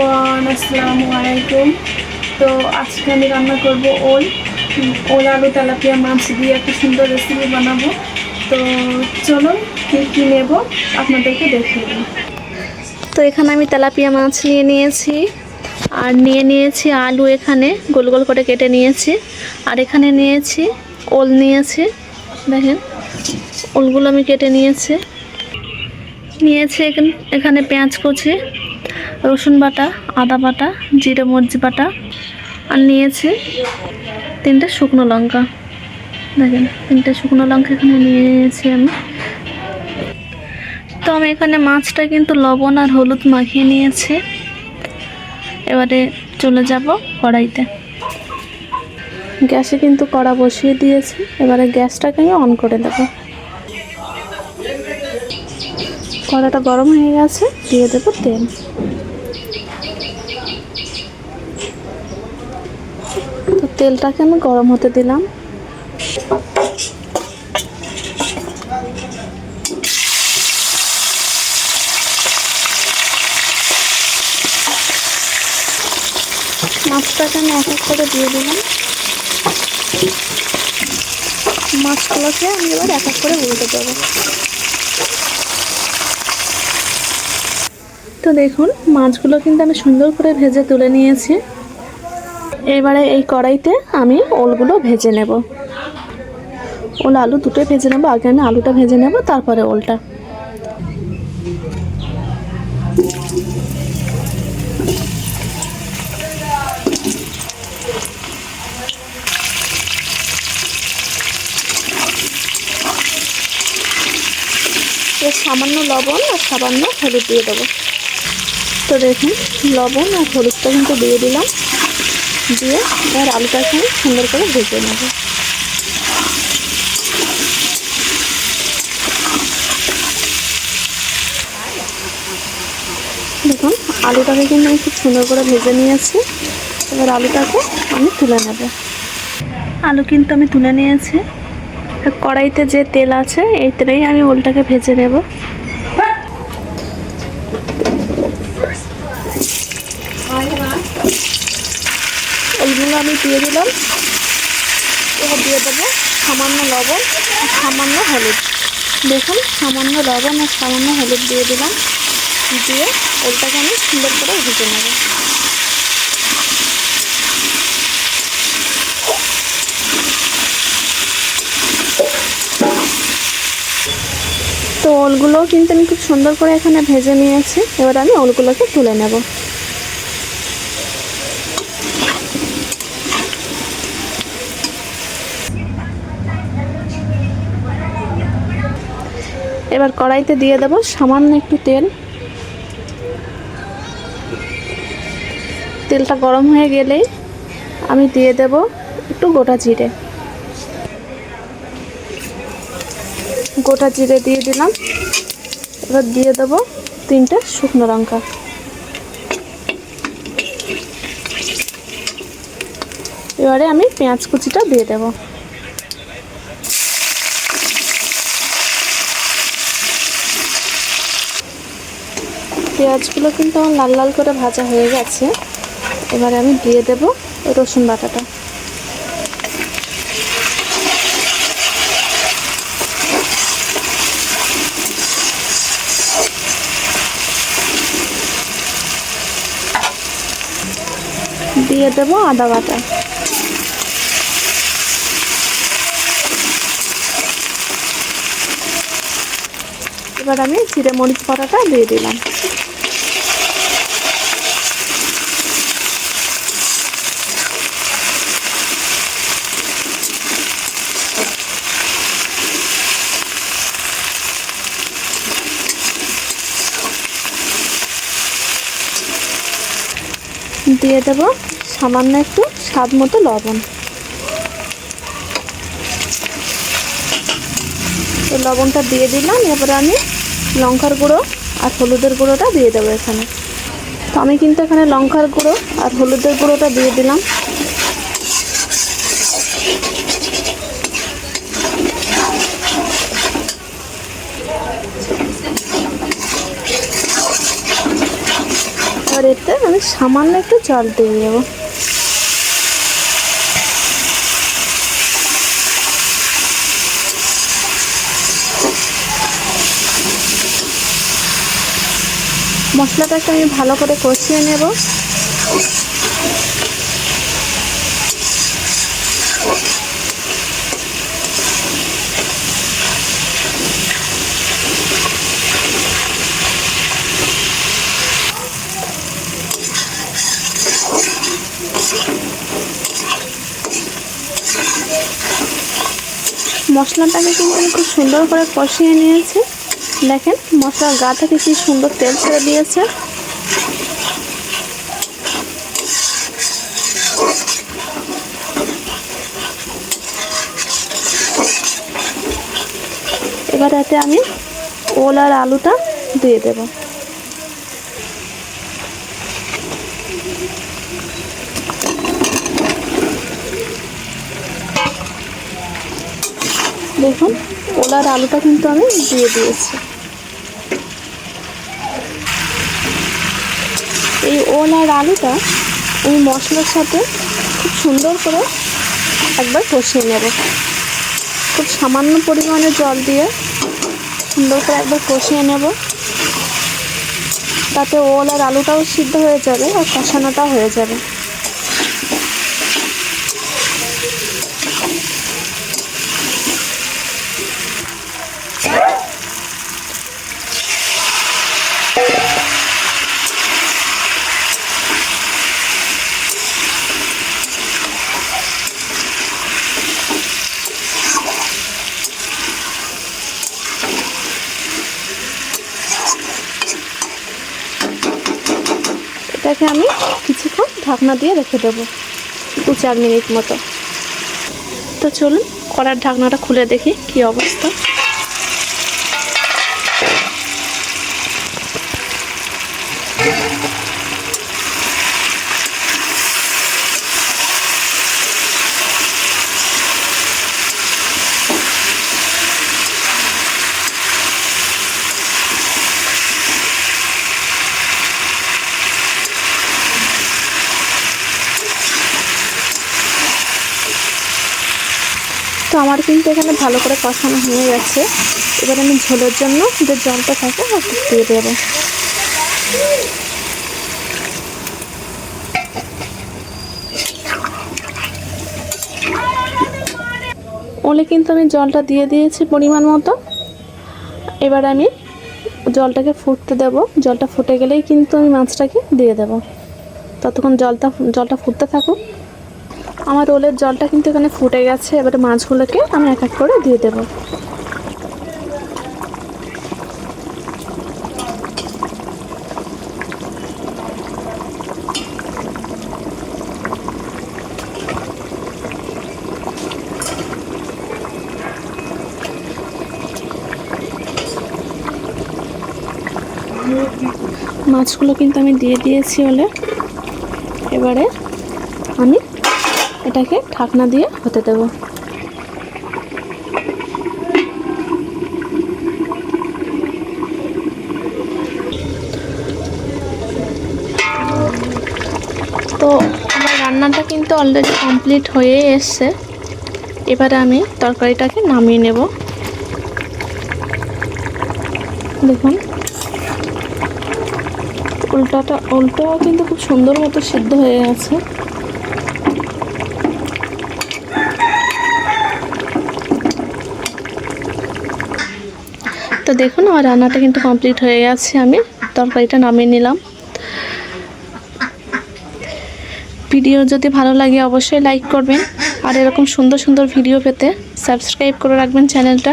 Everyone আসসালামু আলাইকুম তো আজকে আমি রান্না করব ওল। ওল, আলু, তেলাপিয়া, মাছ দিয়ে একটা সুন্দর রেসিপি বানাবো। তো চলুন, কী কী নেব আপনাদেরকে দেখিয়ে দিই। তো এখানে আমি তেলাপিয়া মাছ নিয়ে নিয়েছি। আর নিয়ে নিয়েছি আলু এখানে, গোল গোল করে কেটে নিয়েছি। আর এখানে নিয়েছি ওল নিয়েছি, দেখেন, ওলগুলো আমি কেটে নিয়েছি। নিয়েছি এখানে পেঁয়াজ কুচি রসুন বাটা, আদা বাটা, জিরে মরিচ বাটা, আর নিয়েছি তিনটে শুকনো লঙ্কা। দেখেন, তিনটে শুকনো লঙ্কা এখানে নিয়েছি আমি। তো আমি এখানে মাছটা কিন্তু লবণ আর হলুদ মাখিয়ে নিয়েছি। এবারে চলে যাব কড়াইতে। গ্যাসে কিন্তু কড়া বসিয়ে দিয়েছি। এবারে গ্যাসটাকে আমি অন করে দেব। কড়াটা গরম হয়ে গেছে, দিয়ে দেবো তেল। তেলটাকে আমি গরম হতে দিলাম। মাছটাকে আমি এক এক করে দিয়ে দিলাম। মাছগুলোকে আমি এবার এক এক করে উল্টে দেবো। তো দেখুন, মাছগুলো কিন্তু আমি সুন্দর করে ভেজে তুলে নিয়েছি। এবারে এই কড়াইতে আমি ওলগুলো ভেজে নেব। ওল আলু দুটোই ভেজে নেব। আগে আমি আলুটা ভেজে নেব, তারপরে ওলটা। সামান্য লবণ আর সামান্য হলুদ দিয়ে দেবো। তো দেখুন, লবণ আর হলুদটা কিন্তু দিয়ে দিলাম। দিয়ে এবার আলুটাকে সুন্দর করে ভেজে নেব। দেখুন, আলুটাকে কিন্তু আমি খুব সুন্দর করে ভেজে নিয়েছি। এবার আলুটাকে আমি তুলে নেব। আলু কিন্তু আমি তুলে নিয়েছি। কড়াইতে যে তেল আছে, এই তেলেই আমি ওলটাকে ভেজে নেব। ওলগুলো আমি দিয়ে দিলাম। এবার দিয়ে দেবো সামান্য লবণ সামান্য হলুদ। দেখুন, সামান্য লবণ আর সামান্য হলুদ দিয়ে দিলাম। দিয়ে ওলটাকে আমি সুন্দর করে ভেজে নেব। তো ওলগুলোও কিন্তু আমি খুব সুন্দর করে এখানে ভেজে নিয়েছি। এবার আমি ওলগুলোকে তুলে নেব। এবার কড়াইতে দিয়ে দেবো সামান্য একটু তেল। তেলটা গরম হয়ে গেলেই আমি দিয়ে দেব একটু গোটা জিরে। গোটা জিরে দিয়ে দিলাম। এবার দিয়ে দেবো তিনটে শুকনো লঙ্কা। এবারে আমি পেঁয়াজ কুচিটা দিয়ে দেবো। পেঁয়াজগুলো কিন্তু আমার লাল লাল করে ভাজা হয়ে গেছে। এবারে আমি দিয়ে দেব রসুন বাটাটা। দিয়ে দেব আদা বাটা। এবার আমি জিরে মরিচ বাটাটা দিয়ে দিলাম। দিয়ে দেব সামান্য একটু স্বাদ মতো লবণ। তো লবণটা দিয়ে দিলাম এবারে আমি লঙ্কার গুঁড়ো আর হলুদের গুঁড়োটা দিয়ে দেবো এখানে। তো আমি কিন্তু এখানে লঙ্কার গুঁড়ো আর হলুদের গুঁড়োটা দিয়ে দিলাম। এবার এতে আমি সামান্য একটু জল দিয়ে দেবো মশলাটাকে আমি ভালো করে কষিয়ে নেব। মশলাটাকে কিন্তু আমি খুব সুন্দর করে কষিয়ে নিয়েছি। দেখেন মশলার গা থেকে কি সুন্দর তেল ছেড়ে দিয়েছে। এবার এতে আমি ওল আর আলুটা দিয়ে দেব। দেখুন ওলার আলুটা কিন্তু আমি দিয়ে দিয়েছি। এই ওল আর আলুটা আমি মশলার সাথে খুব সুন্দর করে একবার কষিয়ে নেব। খুব সামান্য পরিমাণে জল দিয়ে সুন্দর করে একবার কষিয়ে নেব। তাতে ওল আর আলুটাও সিদ্ধ হয়ে যাবে আর কষানোটাও হয়ে যাবে এটাকে আমি কিছুক্ষণ ঢাকনা দিয়ে রেখে দেবো, দু চার মিনিট মতো। তো চলুন, কড়ার ঢাকনাটা খুলে দেখি কি অবস্থা। তো আমার কিন্তু এখানে ভালো করে কষানো হয়ে গেছে। এবার আমি ঝোলের জন্য যে জলটা থাকে, ওটা দিয়ে দেবো। ওলে কিন্তু আমি জলটা দিয়ে দিয়েছি পরিমাণ মতো। এবার আমি জলটাকে ফুটতে দেব। জলটা ফুটে গেলেই কিন্তু আমি মাছটাকে দিয়ে দেব। ততক্ষণ জলটা জলটা ফুটতে থাকুক। আমার রোলের জলটা কিন্তু এখানে ফুটে গেছে, এবারে মাছগুলোকে আমি এক এক করে দিয়ে দেব। মাছগুলো কিন্তু আমি দিয়ে দিয়েছি হলে এবারে আমি এটাকে ঢাকনা দিয়ে হতে দেব। তো আমার রান্নাটা কিন্তু অলরেডি কমপ্লিট হয়ে এসছে। এবারে আমি তরকারিটাকে নামিয়ে নেব। দেখুন। উল্টাটা, উল্টাও কিন্তু খুব সুন্দর মতো সিদ্ধ হয়ে গেছে তো দেখুন, আমার রান্নাটা কিন্তু কমপ্লিট হয়ে গেছে আমি। তরকারিটা নামিয়ে নিলাম। ভিডিও যদি ভালো লাগে অবশ্যই লাইক করবেন। আর এরকম সুন্দর সুন্দর ভিডিও পেতে সাবস্ক্রাইব করে রাখবেন চ্যানেলটা।